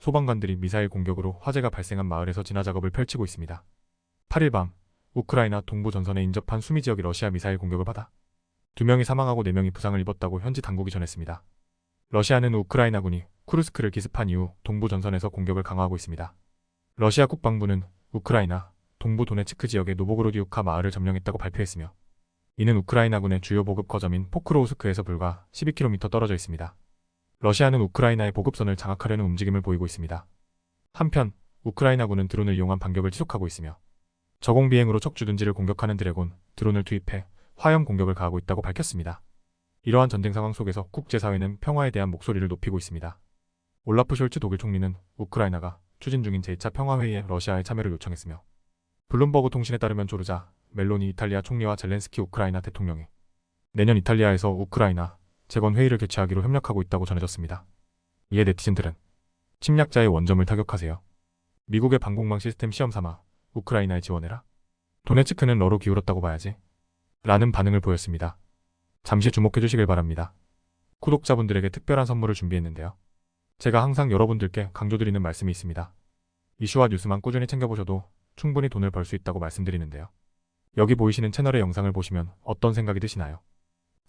소방관들이 미사일 공격으로 화재가 발생한 마을에서 진화 작업을 펼치고 있습니다. 8일 밤 우크라이나 동부 전선에 인접한 수미 지역이 러시아 미사일 공격을 받아 2명이 사망하고 4명이 부상을 입었다고 현지 당국이 전했습니다. 러시아는 우크라이나군이 쿠르스크를 기습한 이후 동부 전선에서 공격을 강화하고 있습니다. 러시아 국방부는 우크라이나 동부 도네츠크 지역의 노보그로디우카 마을을 점령했다고 발표했으며 이는 우크라이나군의 주요 보급 거점인 포크로우스크에서 불과 12km 떨어져 있습니다. 러시아는 우크라이나의 보급선을 장악하려는 움직임을 보이고 있습니다. 한편 우크라이나군은 드론을 이용한 반격을 지속하고 있으며 저공 비행으로 척 주둔지를 공격하는 드래곤 드론을 투입해 화염 공격을 가하고 있다고 밝혔습니다. 이러한 전쟁 상황 속에서 국제사회는 평화에 대한 목소리를 높이고 있습니다. 올라프 숄츠 독일 총리는 우크라이나가 추진 중인 제2차 평화회의에 러시아의 참여를 요청했으며 블룸버그 통신에 따르면 조르자 멜로니 이탈리아 총리와 젤렌스키 우크라이나 대통령이 내년 이탈리아에서 우크라이나 재건 회의를 개최하기로 협력하고 있다고 전해졌습니다. 이에 네티즌들은 침략자의 원점을 타격하세요. 미국의 방공망 시스템 시험 삼아 우크라이나에 지원해라. 도네츠크는 러로 기울었다고 봐야지. 라는 반응을 보였습니다. 잠시 주목해 주시길 바랍니다. 구독자분들에게 특별한 선물을 준비했는데요. 제가 항상 여러분들께 강조드리는 말씀이 있습니다. 이슈와 뉴스만 꾸준히 챙겨보셔도 충분히 돈을 벌 수 있다고 말씀드리는데요. 여기 보이시는 채널의 영상을 보시면 어떤 생각이 드시나요?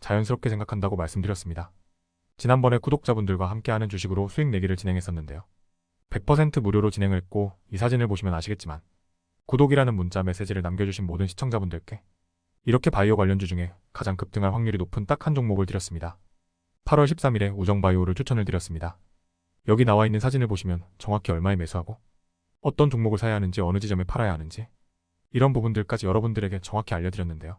자연스럽게 생각한다고 말씀드렸습니다. 지난번에 구독자분들과 함께하는 주식으로 수익 내기를 진행했었는데요. 100% 무료로 진행을 했고 이 사진을 보시면 아시겠지만 구독이라는 문자 메시지를 남겨주신 모든 시청자분들께 이렇게 바이오 관련주 중에 가장 급등할 확률이 높은 딱 한 종목을 드렸습니다. 8월 13일에 우정바이오를 추천을 드렸습니다. 여기 나와 있는 사진을 보시면 정확히 얼마에 매수하고 어떤 종목을 사야 하는지 어느 지점에 팔아야 하는지 이런 부분들까지 여러분들에게 정확히 알려드렸는데요.